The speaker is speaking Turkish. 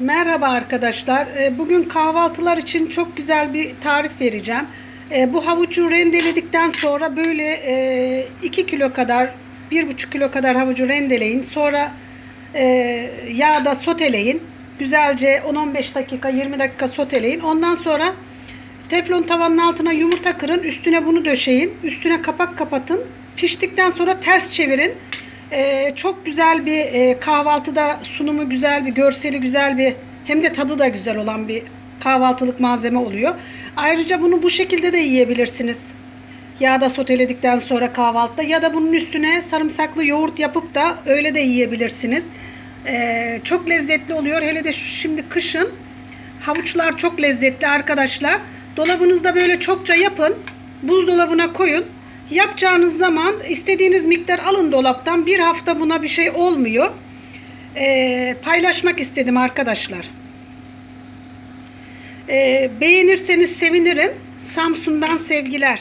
Merhaba arkadaşlar. Ee, Bugün kahvaltılar için çok güzel bir tarif vereceğim. Ee, Bu havucu rendeledikten sonra böyle 2 kilo kadar, 1,5 kilo kadar havucu rendeleyin. Sonra e, yağda soteleyin. Güzelce 10-15 dakika, 20 dakika soteleyin. Ondan sonra teflon tavanın altına yumurta kırın. Üstüne bunu döşeyin. Üstüne kapak kapatın. Piştikten sonra ters çevirin. Ee, çok güzel bir e, kahvaltıda sunumu güzel bir görseli güzel bir hem de tadı da güzel olan bir kahvaltılık malzeme oluyor. Ayrıca bunu bu şekilde de yiyebilirsiniz. Yağda soteledikten sonra kahvaltıda ya da bunun üstüne sarımsaklı yoğurt yapıp da öyle de yiyebilirsiniz. Ee, çok lezzetli oluyor. Hele de şimdi kışın havuçlar çok lezzetli arkadaşlar. Dolabınızda böyle çokça yapın. Buzdolabına koyun. Yapacağınız zaman istediğiniz miktar alın dolaptan. Bir hafta buna bir şey olmuyor. Ee, paylaşmak istedim arkadaşlar. Ee, beğenirseniz sevinirim. Samsun'dan sevgiler.